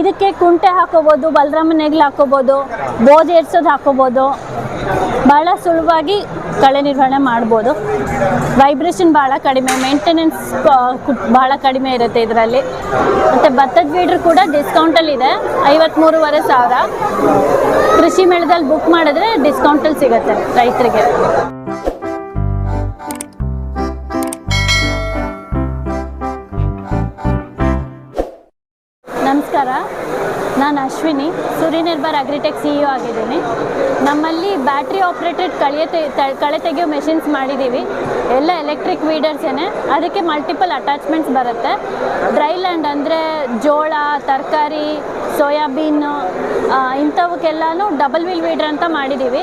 ಇದಕ್ಕೆ ಕುಂಟೆ ಹಾಕೋಬೋದು ಬಲರಾಮ ನೆಗ್ಲು ಹಾಕೋಬೋದು ಬೋಧಿ ಏರ್ಸೋದು ಹಾಕೋಬೋದು. ಭಾಳ ಸುಲಭವಾಗಿ ಕಳೆ ನಿರ್ವಹಣೆ ಮಾಡ್ಬೋದು. ವೈಬ್ರೇಷನ್ ಭಾಳ ಕಡಿಮೆ ಮೇಂಟೆನೆನ್ಸ್ ಭಾಳ ಕಡಿಮೆ ಇರುತ್ತೆ ಇದರಲ್ಲಿ. ಮತ್ತು ಭತ್ತದ ಬೀಡ್ರು ಕೂಡ ಡಿಸ್ಕೌಂಟಲ್ಲಿದೆ ಐವತ್ತ್ಮೂರುವರೆ ಸಾವಿರ. ಕೃಷಿ ಮೇಳದಲ್ಲಿ ಬುಕ್ ಮಾಡಿದ್ರೆ ಡಿಸ್ಕೌಂಟಲ್ಲಿ ಸಿಗುತ್ತೆ ರೈತರಿಗೆ. ಅಶ್ವಿನಿ ಸೂರ್ಯ ನಿರ್ಭರ್ ಅಗ್ರಿಟೆಕ್ ಸಿಇಒ ಆಗಿದ್ದೀನಿ. ನಮ್ಮಲ್ಲಿ ಬ್ಯಾಟ್ರಿ ಆಪ್ರೇಟೆಡ್ ಕಳೆ ತೆ ತ- ಕಳೆ ತೆಗೆಯೋ ಮೆಷಿನ್ಸ್ ಮಾಡಿದ್ದೀವಿ ಎಲ್ಲ ಎಲೆಕ್ಟ್ರಿಕ್ ವೀಡರ್ಸೇನೆ ಅದಕ್ಕೆ ಮಲ್ಟಿಪಲ್ ಅಟ್ಯಾಚ್ಮೆಂಟ್ಸ್ ಬರುತ್ತೆ. ಡ್ರೈ ಲ್ಯಾಂಡ್ ಅಂದರೆ ಜೋಳ, ತರಕಾರಿ, ಸೋಯಾಬೀನ್ ಇಂಥವಕ್ಕೆಲ್ಲನೂ ಡಬಲ್ ವೀಲ್ ವೀಡರ್ ಅಂತ ಮಾಡಿದ್ದೀವಿ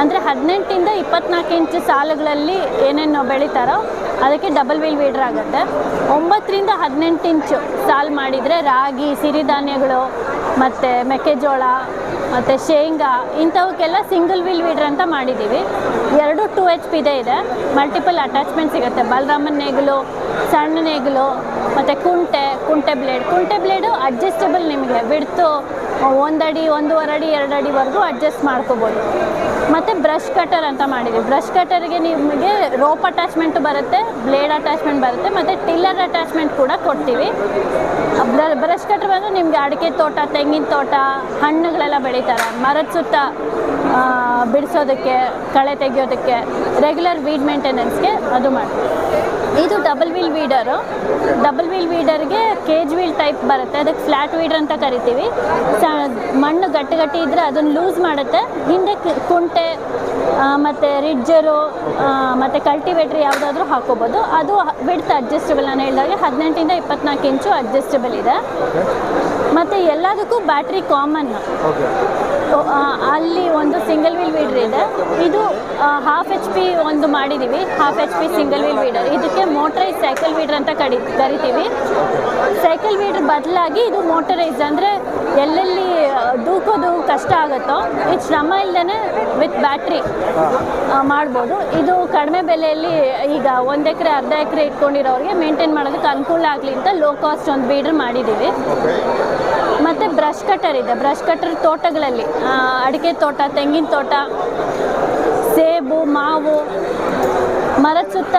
ಅಂದರೆ ಹದಿನೆಂಟಿಂದ ಇಪ್ಪತ್ನಾಲ್ಕು ಇಂಚ್ ಸಾಲುಗಳಲ್ಲಿ ಏನೇನು ಬೆಳಿತಾರೋ ಅದಕ್ಕೆ ಡಬಲ್ ವೀಲ್ ವೀಡರ್ ಆಗುತ್ತೆ. ಒಂಬತ್ತರಿಂದ ಹದಿನೆಂಟು ಇಂಚು ಸಾಲು ಮಾಡಿದರೆ ರಾಗಿ, ಸಿರಿಧಾನ್ಯಗಳು ಮತ್ತು ಮೆಕ್ಕೆಜೋಳ, ಮತ್ತು ಶೇಂಗಾ, ಇಂಥವಕ್ಕೆಲ್ಲ ಸಿಂಗಲ್ ವೀಲ್ ವೀಡ್ರ್ ಅಂತ ಮಾಡಿದ್ದೀವಿ ಎರಡು ಟೂ ಎಚ್ ಪಿದೇ ಇದೆ. ಮಲ್ಟಿಪಲ್ ಅಟ್ಯಾಚ್ಮೆಂಟ್ ಸಿಗುತ್ತೆ. ಬಲರಾಮನ್ ನೇಗಿಲು, ಸಣ್ಣ ನೇಗಿಲು, ಮತ್ತು ಕುಂಟೆ ಕುಂಟೆ ಬ್ಲೇಡ್ ಕುಂಟೆ ಬ್ಲೇಡು ಅಡ್ಜಸ್ಟಬಲ್ ನಿಮಗೆ. ಬಿಡ್ತು ಒಂದಡಿ, ಒಂದೂವರೆ ಅಡಿ ಎರಡು ಅಡಿವರೆಗೂ ಅಡ್ಜಸ್ಟ್ ಮಾಡ್ಕೋಬೋದು. ಮತ್ತು ಬ್ರಷ್ ಕಟರ್ ಅಂತ ಮಾಡಿದ್ದೀವಿ. ಬ್ರಷ್ ಕಟರ್ಗೆ ನಿಮಗೆ ರೋಪ್ ಅಟ್ಯಾಚ್ಮೆಂಟ್ ಬರುತ್ತೆ ಬ್ಲೇಡ್ ಅಟ್ಯಾಚ್ಮೆಂಟ್ ಬರುತ್ತೆ, ಮತ್ತು ಟಿಲ್ಲರ್ ಅಟ್ಯಾಚ್ಮೆಂಟ್ ಕೂಡ ಕೊಡ್ತೀವಿ. ಬ್ರಷ್ ಕಟರ್ ಬಂದು ನಿಮಗೆ ಅಡಿಕೆ ತೋಟ, ತೆಂಗಿನ ತೋಟ, ಹಣ್ಣುಗಳೆಲ್ಲ ಬೆಳೀತಾರೆ. ಮರದ ಸುತ್ತ ಬಿಡಿಸೋದಕ್ಕೆ, ಕಳೆ ತೆಗೆಯೋದಕ್ಕೆ ರೆಗ್ಯುಲರ್ ವೀಡ್ ಮೇಂಟೆನೆನ್ಸ್ಗೆ ಅದು ಮಾಡ್ತೀವಿ. Double wheel weeder. Double wheel ವೀಡರ್ಗೆ cage wheel type ಬರುತ್ತೆ. ಅದಕ್ಕೆ ಫ್ಲ್ಯಾಟ್ ವೀಡರ್ ಅಂತ ಕರಿತೀವಿ. ಸ ಮಣ್ಣು ಗಟ್ಟಿ ಗಟ್ಟಿ ಇದ್ದರೆ ಅದನ್ನು ಲೂಸ್ ಮಾಡುತ್ತೆ. ಹಿಂದೆ ಕುಂಟೆ ಮತ್ತು ರಿಡ್ಜರು ಮತ್ತು ಕಲ್ಟಿವೇಟ್ರ್ ಯಾವುದಾದ್ರೂ ಹಾಕೋಬೋದು. ಅದು ವಿಡ್ತ್ ಅಡ್ಜಸ್ಟಬಲ್. ನಾನು ಹೇಳಿದಾಗೆ ಹದಿನೆಂಟಿಂದ ಇಪ್ಪತ್ನಾಲ್ಕು ಇಂಚು ಅಡ್ಜಸ್ಟಬಲ್ ಇದೆ. ಮತ್ತು ಎಲ್ಲದಕ್ಕೂ ಬ್ಯಾಟ್ರಿ ಕಾಮನ್ ಅಲ್ಲಿ ಒಂದು ಸಿಂಗಲ್ ವೀಲ್ ವೀಡರ್ ಇದೆ. ಇದು ಹಾಫ್ ಎಚ್ ಪಿ ಒಂದು ಮಾಡಿದ್ದೀವಿ half H P single wheel weeder ಇದಕ್ಕೆ ಮೋಟರೈಸ್ ಸೈಕಲ್ ವೀಡರ್ ಅಂತ ಕಡಿ, ಕರಿತೀವಿ. ಸೈಕಲ್ ವೀಡರ್ ಬದಲಾಗಿ ಇದು ಮೋಟರೈಸ್ ಅಂದರೆ ಎಲ್ಲೆಲ್ಲಿ ದೂಕೋದು ಕಷ್ಟ ಆಗುತ್ತೋ, ಇದು ಶ್ರಮ ಇಲ್ಲದೇ ವಿತ್ ಬ್ಯಾಟ್ರಿ ಮಾಡ್ಬೋದು. ಇದು ಕಡಿಮೆ ಬೆಲೆಯಲ್ಲಿ ಈಗ ಒಂದು ಎಕರೆ, ಅರ್ಧ ಎಕರೆ ಇಟ್ಕೊಂಡಿರೋರಿಗೆ ಮೇಂಟೈನ್ ಮಾಡೋದಕ್ಕೆ ಅನುಕೂಲ ಆಗಲಿ ಅಂತ ಲೋ ಕಾಸ್ಟ್ ಒಂದು ಬೀಡ್ರ್ ಮಾಡಿದ್ದೀವಿ ಬ್ರಷ್ ಕಟರ್ ಇದೆ. ಬ್ರಷ್ ಕಟರ್ ತೋಟಗಳಲ್ಲಿ ಅಡಿಕೆ ತೋಟ, ತೆಂಗಿನ ತೋಟ, ಸೇಬು, ಮಾವು, ಮರದ ಸುತ್ತ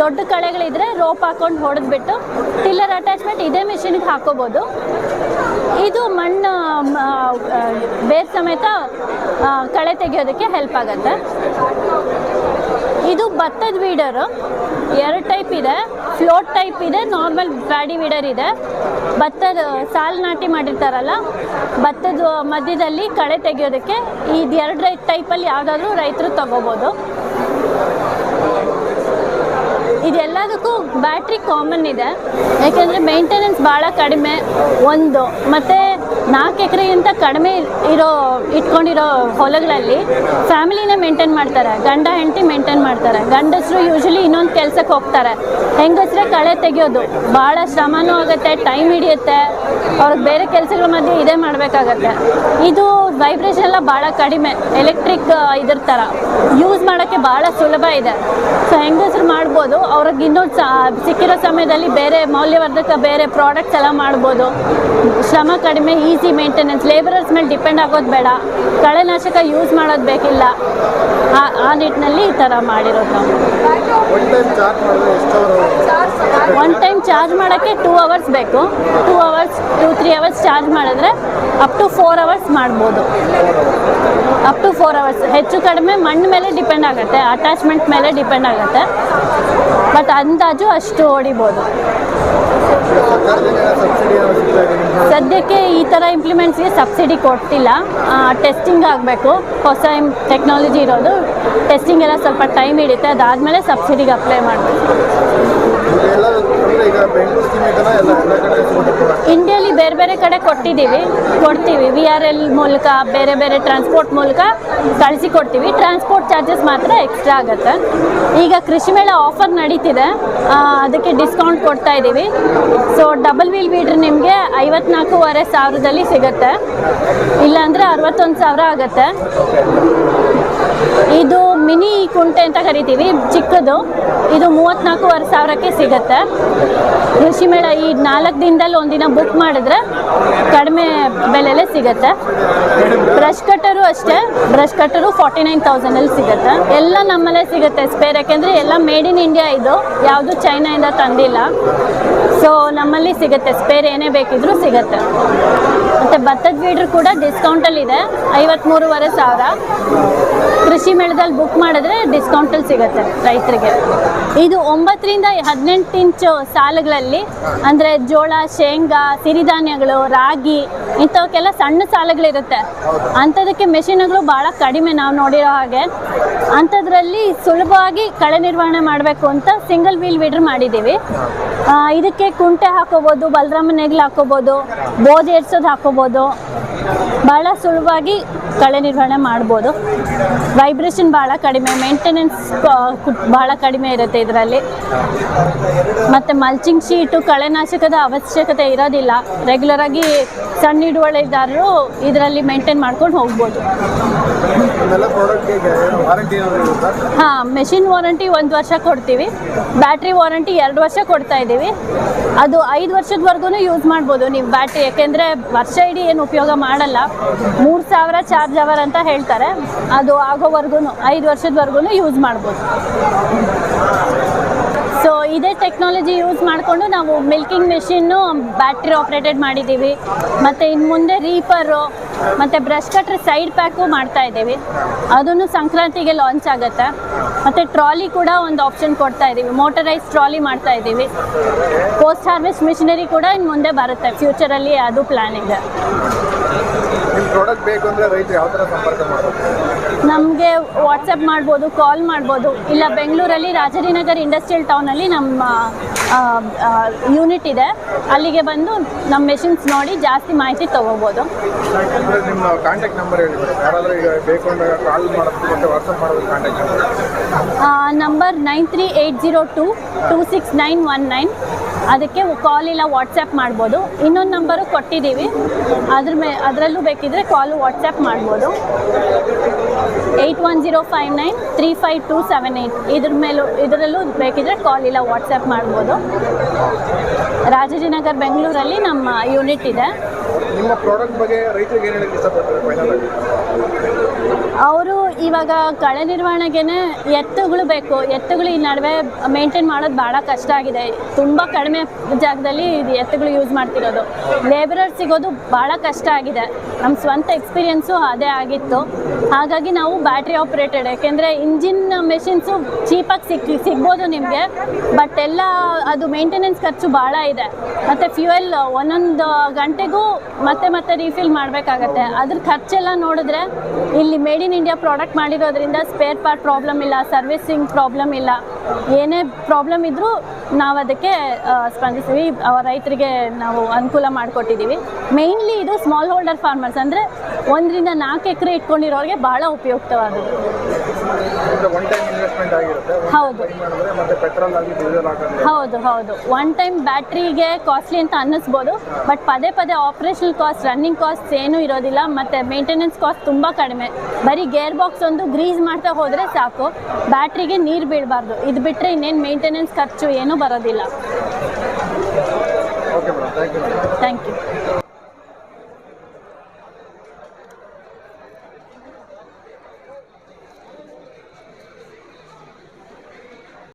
ದೊಡ್ಡ ಕಳೆಗಳಿದ್ರೆ ರೋಪ್ ಹಾಕೊಂಡು ಹೊಡೆದ್ಬಿಟ್ಟು ಟಿಲ್ಲರ್ ಅಟ್ಯಾಚ್ಮೆಂಟ್ ಇದೇ ಮಿಷಿನ್ಗೆ ಹಾಕೋಬೋದು. ಇದು ಮಣ್ಣು ಬೇರ್ ಸಮೇತ ಕಳೆ ತೆಗೆಯೋದಕ್ಕೆ ಹೆಲ್ಪ್ ಆಗುತ್ತೆ. ಇದು ಭತ್ತದ ವೀಡರು ಎರಡು ಟೈಪ್ ಇದೆ. ಫ್ಲೋಟ್ ಟೈಪ್ ಇದೆ ನಾರ್ಮಲ್ ಬ್ಯಾಡಿ ವೀಡರ್ ಇದೆ. ಭತ್ತದ, ಸಾಲು ನಾಟಿ ಮಾಡಿರ್ತಾರಲ್ಲ, ಭತ್ತದ ಮಧ್ಯದಲ್ಲಿ ಕಳೆ ತೆಗೆಯೋದಕ್ಕೆ ಇದು ಎರಡು ರೈ ಟೈಪಲ್ಲಿ ಯಾವುದಾದ್ರೂ ರೈತರು ತಗೋಬೋದು. ಇದೆಲ್ಲದಕ್ಕೂ ಬ್ಯಾಟ್ರಿ ಕಾಮನ್ ಇದೆ. ಯಾಕೆಂದರೆ ಮೇಂಟೆನೆನ್ಸ್ ಭಾಳ ಕಡಿಮೆ. ಒಂದು, ಮತ್ತು ನಾಲ್ಕು ಎಕರೆಗಿಂತ ಕಡಿಮೆ ಇರೋ, ಇಟ್ಕೊಂಡಿರೋ ಹೊಲಗಳಲ್ಲಿ ಫ್ಯಾಮಿಲಿನೇ ಮೇಂಟೈನ್ ಮಾಡ್ತಾರೆ. ಗಂಡ, ಹೆಂಡತಿ ಮೇಂಟೈನ್ ಮಾಡ್ತಾರೆ. ಗಂಡಸರು ಯೂಶಲಿ ಇನ್ನೊಂದು ಕೆಲಸಕ್ಕೆ ಹೋಗ್ತಾರೆ. ಹೆಂಗಸ್ರೆ ಕಳೆ ತೆಗೆಯೋದು. ಭಾಳ ಶ್ರಮನೂ ಆಗುತ್ತೆ ಟೈಮ್ ಹಿಡಿಯುತ್ತೆ. ಅವ್ರಿಗೆ ಬೇರೆ ಕೆಲಸಗಳ ಮಧ್ಯೆ ಇದೇ ಮಾಡಬೇಕಾಗತ್ತೆ. ಇದು ವೈಬ್ರೇಷನ್ ಎಲ್ಲ ಭಾಳ ಕಡಿಮೆ. ಎಲೆಕ್ಟ್ರಿಕ್ ಇದ್ರ ಥರ ಯೂಸ್ ಮಾಡೋಕ್ಕೆ ಭಾಳ ಸುಲಭ ಇದೆ. ಸೊ ಹೆಂಗಸ್ರು ಮಾಡ್ಬೋದು. ಅವ್ರಿಗೆ ಇನ್ನೊಂದು ಸಿಕ್ಕಿರೋ ಸಮಯದಲ್ಲಿ ಬೇರೆ ಮೌಲ್ಯವರ್ಧಕ ಬೇರೆ ಪ್ರಾಡಕ್ಟ್ಸ್ ಎಲ್ಲ ಮಾಡ್ಬೋದು. ಶ್ರಮ ಕಡಿಮೆ ಈಸಿ ಮೇಂಟೆನೆನ್ಸ್. ಲೇಬರರ್ಸ್ ಮೇಲೆ ಡಿಪೆಂಡ್ ಆಗೋದು ಬೇಡ. ಕಳೆನಾಶಕ ಯೂಸ್ ಮಾಡೋದು ಬೇಕಿಲ್ಲ. ಆ- ಆ ನಿಟ್ಟಿನಲ್ಲಿ ಈ ಥರ ಮಾಡಿರೋದು ನಾವು. ಒನ್ ಟೈಮ್ ಚಾರ್ಜ್ ಮಾಡೋಕ್ಕೆ ಟೂ ಅವರ್ಸ್ ಬೇಕು. Two hours two three hours charge ಮಾಡಿದ್ರೆ ಅಪ್ ಟು ಫೋರ್ ಅವರ್ಸ್ ಮಾಡ್ಬೋದು. ಅಪ್ ಟು ಫೋರ್ ಅವರ್ಸ್ ಹೆಚ್ಚು ಕಡಿಮೆ ಮಣ್ಣು ಮೇಲೆ ಡಿಪೆಂಡ್ ಆಗುತ್ತೆ. ಅಟ್ಯಾಚ್ಮೆಂಟ್ ಮೇಲೆ ಡಿಪೆಂಡ್ ಆಗುತ್ತೆ. ಬಟ್ ಅಂದಾಜು ಅಷ್ಟು ಹೊಡಿಬೋದು ಸದ್ಯಕ್ಕೆ ಈ ಥರ ಇಂಪ್ಲಿಮೆಂಟ್ಸ್ಗೆ ಸಬ್ಸಿಡಿ ಕೊಟ್ಟಿಲ್ಲ. ಟೆಸ್ಟಿಂಗ್ ಆಗಬೇಕು. ಹೊಸ ಟೆಕ್ನಾಲಜಿ ಇರೋದು. ಟೆಸ್ಟಿಂಗ್ ಎಲ್ಲ ಸ್ವಲ್ಪ ಟೈಮ್ ಹಿಡಿಯುತ್ತೆ ಅದಾದಮೇಲೆ ಸಬ್ಸಿಡಿಗೆ ಅಪ್ಲೈ ಮಾಡಬೇಕು. ಇಂಡಿಯಲ್ಲಿ ಬೇರೆ ಬೇರೆ ಕಡೆ ಕೊಟ್ಟಿದ್ದೀವಿ. ಕೊಡ್ತೀವಿ. ವಿ ಆರ್ ಎಲ್ ಮೂಲಕ, ಬೇರೆ ಬೇರೆ ಟ್ರಾನ್ಸ್ಪೋರ್ಟ್ ಮೂಲಕ ಕಳಿಸಿ ಕೊಡ್ತೀವಿ. ಟ್ರಾನ್ಸ್ಪೋರ್ಟ್ ಚಾರ್ಜಸ್ ಮಾತ್ರ ಎಕ್ಸ್ಟ್ರಾ ಆಗುತ್ತೆ. ಈಗ ಕೃಷಿ ಮೇಳ ಆಫರ್ ನಡೀತಿದೆ. ಅದಕ್ಕೆ ಡಿಸ್ಕೌಂಟ್ ಕೊಡ್ತಾ ಇದ್ದೀವಿ. ಸೊ ಡಬಲ್ ವೀಲ್ ವೀಡ್ರ್ ನಿಮಗೆ ಐವತ್ನಾಲ್ಕೂವರೆ ಸಾವಿರದಲ್ಲಿ ಸಿಗುತ್ತೆ. ಇಲ್ಲಾಂದರೆ ಅರವತ್ತೊಂದು ಸಾವಿರ ಆಗುತ್ತೆ. ಇದು ಮಿನಿ ಕುಂಟೆ ಅಂತ ಕರಿತೀವಿ, ಚಿಕ್ಕದು. ಇದು ಮೂವತ್ತ್ನಾಲ್ಕೂವರೆ ಸಾವಿರಕ್ಕೆ ಸಿಗುತ್ತೆ. ಕೃಷಿ ಮೇಳ ಈ ನಾಲ್ಕು ದಿನದಲ್ಲಿ ಒಂದಿನ ಬುಕ್ ಮಾಡಿದ್ರೆ ಕಡಿಮೆ ಬೆಲೆಯಲ್ಲೇ ಸಿಗುತ್ತೆ. ಬ್ರಷ್ ಕಟ್ಟರು ಅಷ್ಟೇ ಬ್ರಷ್ ಕಟ್ಟರು ಫಾರ್ಟಿ ನೈನ್ ತೌಸಂಡಲ್ಲಿ ಸಿಗುತ್ತೆ. ಎಲ್ಲ ನಮ್ಮಲ್ಲೇ ಸಿಗುತ್ತೆ ಸ್ಪೇರ್ ಯಾಕೆಂದರೆ ಎಲ್ಲ ಮೇಡ್ ಇನ್ ಇಂಡಿಯಾ ಇದು. ಯಾವುದು ಚೈನಾಯಿಂದ ತಂದಿಲ್ಲ. ಸೊ ನಮ್ಮಲ್ಲಿ ಸಿಗುತ್ತೆ ಸ್ಪೇರ್ ಏನೇ ಬೇಕಿದ್ರೂ ಸಿಗುತ್ತೆ. ಮತ್ತು ಭತ್ತದ ಬೀಡ್ರು ಕೂಡ ಡಿಸ್ಕೌಂಟಲ್ಲಿ ಇದೆ. ಐವತ್ತ್ಮೂರುವರೆ ಸಾವಿರ. ಕೃಷಿ ಮೇಳದಲ್ಲಿ ಬುಕ್ ಮಾಡಿದ್ರೆ ಡಿಸ್ಕೌಂಟಲ್ಲಿ ಸಿಗುತ್ತೆ ರೈತರಿಗೆ. ಇದು ಒಂಬತ್ತರಿಂದ ಹದಿನೆಂಟು ಇಂಚು ಸಾಲುಗಳಲ್ಲಿ, ಅಂದರೆ ಜೋಳ, ಶೇಂಗಾ, ಸಿರಿಧಾನ್ಯಗಳು, ರಾಗಿ, ಇಂಥವಕ್ಕೆಲ್ಲ ಸಣ್ಣ ಸಾಲಗಳಿರುತ್ತೆ. ಅಂಥದಕ್ಕೆ ಮೆಷಿನ್ಗಳು ಭಾಳ ಕಡಿಮೆ ನಾವು ನೋಡಿರೋ ಹಾಗೆ. ಅಂಥದ್ರಲ್ಲಿ ಸುಲಭವಾಗಿ ಕಳೆ ನಿರ್ವಹಣೆ ಮಾಡಬೇಕು ಅಂತ ಸಿಂಗಲ್ ವೀಲ್ ವೀಡ್ರ್ ಮಾಡಿದ್ದೀವಿ. ಇದಕ್ಕೆ ಕುಂಟೆ ಹಾಕೋಬೋದು ಬಲರಾಮ ನೇಗ್ಲು ಹಾಕೋಬೋದು ಬೋಧ್ ಎಡ್ಸೋದು ಹಾಕೋಬೋದು. ಭಾಳ ಸುಲಭವಾಗಿ ಕಳೆ ನಿರ್ವಹಣೆ ಮಾಡ್ಬೋದು. ವೈಬ್ರೇಷನ್ ಭಾಳ ಕಡಿಮೆ ಮೇಂಟೆನೆನ್ಸ್ ಭಾಳ ಕಡಿಮೆ ಇರುತ್ತೆ ಇದರಲ್ಲಿ. ಮತ್ತು ಮಲ್ಚಿಂಗ್ ಶೀಟು ಕಳೆನಾಶಕದ ಅವಶ್ಯಕತೆ ಇರೋದಿಲ್ಲ. ರೆಗ್ಯುಲರ್ ಆಗಿ ಸಣ್ಣ ಹಿಡುವಳಿದಾರರು ಇದರಲ್ಲಿ ಮೇಂಟೈನ್ ಮಾಡ್ಕೊಂಡು ಹೋಗ್ಬೋದು. ಹಾಂ ಮೆಷಿನ್ ವಾರಂಟಿ ಒಂದು ವರ್ಷ ಕೊಡ್ತೀವಿ. ಬ್ಯಾಟ್ರಿ ವಾರಂಟಿ ಎರಡು ವರ್ಷ ಕೊಡ್ತಾ ಇದ್ದೀವಿ. ಅದು ಐದು ವರ್ಷದವರೆಗೂ ಯೂಸ್ ಮಾಡ್ಬೋದು ನೀವು ಬ್ಯಾಟ್ರಿ ಯಾಕೆಂದರೆ ವರ್ಷ ಇಡೀ ಏನು ಉಪಯೋಗ ಮಾಡಲ್ಲ. ಮೂರು ಸಾವಿರ ಚಾರ್ಜ್ ಅವರ್ ಅಂತ ಹೇಳ್ತಾರೆ. ಅದು ಆಗೋವರೆಗೂ ಐದು ವರ್ಷದವರೆಗೂ ಯೂಸ್ ಮಾಡ್ಬೋದು. ಸೊ ಇದೇ ಟೆಕ್ನಾಲಜಿ ಯೂಸ್ ಮಾಡಿಕೊಂಡು ನಾವು ಮಿಲ್ಕಿಂಗ್ ಮೆಷಿನ್ನು ಬ್ಯಾಟ್ರಿ ಆಪ್ರೇಟೆಡ್ ಮಾಡಿದ್ದೀವಿ. ಮತ್ತು ಇನ್ನು ಮುಂದೆ ರೀಪರು ಮತ್ತು ಬ್ರಷ್ ಕಟ್ರ್ ಸೈಡ್ ಪ್ಯಾಕು ಮಾಡ್ತಾ ಇದ್ದೀವಿ. ಅದನ್ನು ಸಂಕ್ರಾಂತಿಗೆ ಲಾಂಚ್ ಆಗುತ್ತೆ. ಮತ್ತು ಟ್ರಾಲಿ ಕೂಡ ಒಂದು ಆಪ್ಷನ್ ಕೊಡ್ತಾ ಇದ್ದೀವಿ. ಮೋಟರೈಸ್ ಟ್ರಾಲಿ ಮಾಡ್ತಾ ಇದ್ದೀವಿ. ಪೋಸ್ಟ್ ಹಾರ್ವೆಸ್ಟ್ ಮಿಷಿನರಿ ಕೂಡ ಇನ್ನು ಮುಂದೆ ಬರುತ್ತೆ. ಫ್ಯೂಚರಲ್ಲಿ ಅದು ಪ್ಲ್ಯಾನ್ ಇದೆ ಪ್ರಾಡಕ್ಟ್ ಬೇಕು ಅಂದರೆ ರೈತರು ಯಾವ ಥರ ಸಂಪರ್ಕ ಮಾಡಬೇಕು? ನಮಗೆ ವಾಟ್ಸಪ್ ಮಾಡ್ಬೋದು ಕಾಲ್ ಮಾಡ್ಬೋದು. ಇಲ್ಲ ಬೆಂಗಳೂರಲ್ಲಿ ರಾಜಾಜಿನಗರ್ ಇಂಡಸ್ಟ್ರಿಯಲ್ ಟೌನಲ್ಲಿ ನಮ್ಮ ಯೂನಿಟ್ ಇದೆ. ಅಲ್ಲಿಗೆ ಬಂದು ನಮ್ಮ ಮೆಷಿನ್ಸ್ ನೋಡಿ ಜಾಸ್ತಿ ಮಾಹಿತಿ ತಗೋಬೋದು. ಅಂದರೆ ನಿಮ್ಮ ಕಾಂಟ್ಯಾಕ್ಟ್ ನಂಬರ್ ಹೇಳಿ ಮೇಡಮ್. ಯಾರಾದರೂ ಈಗ ಬೇಕು ಅಂದಾಗ ಕಾಲ್ ಮಾಡೋದು ಮತ್ತು ವಾಟ್ಸಪ್ ಮಾಡೋದು contact number number nine three eight zero two two six nine one nine ಅದಕ್ಕೆ ಕಾಲ್ ಇಲ್ಲ ವಾಟ್ಸಪ್ ಮಾಡ್ಬೋದು. ಇನ್ನೊಂದು ನಂಬರು ಕೊಟ್ಟಿದ್ದೀವಿ. ಅದ್ರ ಮೇ ಅದರಲ್ಲೂ ಬೇಕಿದ್ರೆ ಕಾಲು ವಾಟ್ಸಪ್ ಮಾಡ್ಬೋದು. Eight one zero five nine three five two seven eight ಇದ್ರ ಮೇಲೂ, ಇದರಲ್ಲೂ ಬೇಕಿದ್ರೆ ಕಾಲ್ ಇಲ್ಲ ವಾಟ್ಸಪ್ ಮಾಡ್ಬೋದು. ರಾಜಾಜಿನಗರ್, ಬೆಂಗಳೂರಲ್ಲಿ ನಮ್ಮ ಯೂನಿಟ್ ಇದೆ. ನಿಮ್ಮ ಪ್ರಾಡಕ್ಟ್ ಬಗ್ಗೆ ರೈತರಿಗೆ ಏನು ಹೇಳಕ್ಕೆ ಇಷ್ಟಪಡ್ತಾರೆ ಅವರು ಇವಾಗ ಕಳೆ ನಿರ್ವಹಣೆಗೆನೆ ಎತ್ತುಗಳು ಬೇಕು. ಎತ್ತುಗಳು ಈ ನಡುವೆ ಮೇಂಟೈನ್ ಮಾಡೋದು ಭಾಳ ಕಷ್ಟ ಆಗಿದೆ. ತುಂಬ ಕಡಿಮೆ ಜಾಗದಲ್ಲಿ ಇದು ಎತ್ತುಗಳು ಯೂಸ್ ಮಾಡ್ತಿರೋದು. ಲೇಬರರ್ ಸಿಗೋದು ಭಾಳ ಕಷ್ಟ ಆಗಿದೆ. ನಮ್ಮ ಸ್ವಂತ ಎಕ್ಸ್ಪೀರಿಯೆನ್ಸು ಅದೇ ಆಗಿತ್ತು. ಹಾಗಾಗಿ ನಾವು ಬ್ಯಾಟ್ರಿ ಆಪ್ರೇಟೆಡ್ ಯಾಕೆಂದರೆ ಇಂಜಿನ್ ಮೆಷಿನ್ಸು ಚೀಪಾಗಿ ಸಿಕ್, ಸಿಗ್ಬೋದು ನಿಮಗೆ ಬಟ್ ಎಲ್ಲ ಅದು ಮೇಂಟೆನೆನ್ಸ್ ಖರ್ಚು ಭಾಳ ಇದೆ. ಮತ್ತು ಫ್ಯೂಯಲ್ ಒಂದೊಂದು ಗಂಟೆಗೂ ಮತ್ತೆ ಮತ್ತೆ ರೀಫಿಲ್ ಮಾಡಬೇಕಾಗತ್ತೆ. ಅದ್ರ ಖರ್ಚೆಲ್ಲ ನೋಡಿದ್ರೆ ಇಲ್ಲಿ ಮೇಡ್ ಇನ್ ಇಂಡಿಯಾ ಪ್ರಾಡಕ್ಟ್ ಮಾಡಿರೋದ್ರಿಂದ ಸ್ಪೇರ್ ಪಾರ್ಟ್ ಪ್ರಾಬ್ಲಮ್ ಇಲ್ಲ ಸರ್ವಿಸಿಂಗ್ ಪ್ರಾಬ್ಲಮ್ ಇಲ್ಲ. ಏನೇ ಪ್ರಾಬ್ಲಮ್ ಇದ್ದರೂ ನಾವು ಅದಕ್ಕೆ ಸ್ಪಂದಿಸ್ತೀವಿ. ರೈತರಿಗೆ ನಾವು ಅನುಕೂಲ ಮಾಡಿಕೊಟ್ಟಿದ್ದೀವಿ. ಮೇಯ್ನ್ಲಿ ಇದು ಸ್ಮಾಲ್ ಹೋಲ್ಡರ್ ಫಾರ್ಮರ್ಸ್ ಅಂದರೆ ಒಂದರಿಂದ ನಾಲ್ಕು ಎಕರೆ ಇಟ್ಕೊಂಡಿರೋರಿಗೆ ಭಾಳ ಉಪಯುಕ್ತವಾದದ್ದು. ಹೌದು. ಹೌದು ಹೌದು. ಒನ್ ಟೈಮ್ ಬ್ಯಾಟ್ರಿಗೆ ಕಾಸ್ಟ್ಲಿ ಅಂತ ಅನ್ನಿಸ್ಬೋದು ಬಟ್ ಪದೇ ಪದೇ ಆಪ್ರೇಷನಲ್ ಕಾಸ್ಟ್ ರನ್ನಿಂಗ್ ಕಾಸ್ಟ್ ಏನೂ ಇರೋದಿಲ್ಲ ಮತ್ತು ಮೇಂಟೆನೆನ್ಸ್ ಕಾಸ್ಟ್ ತುಂಬ ಕಡಿಮೆ. ಬರೀ ಗೇರ್ ಬಾಕ್ಸ್ ಒಂದು ಗ್ರೀಸ್ ಮಾಡ್ತಾ ಹೋದರೆ ಸಾಕು. ಬ್ಯಾಟ್ರಿಗೆ ನೀರು ಬೀಳಬಾರ್ದು. ಇದು ಬಿಟ್ಟರೆ ಇನ್ನೇನು ಮೇಂಟೆನೆನ್ಸ್ ಖರ್ಚು ಏನೂ ಬರೋದಿಲ್ಲ. Thank you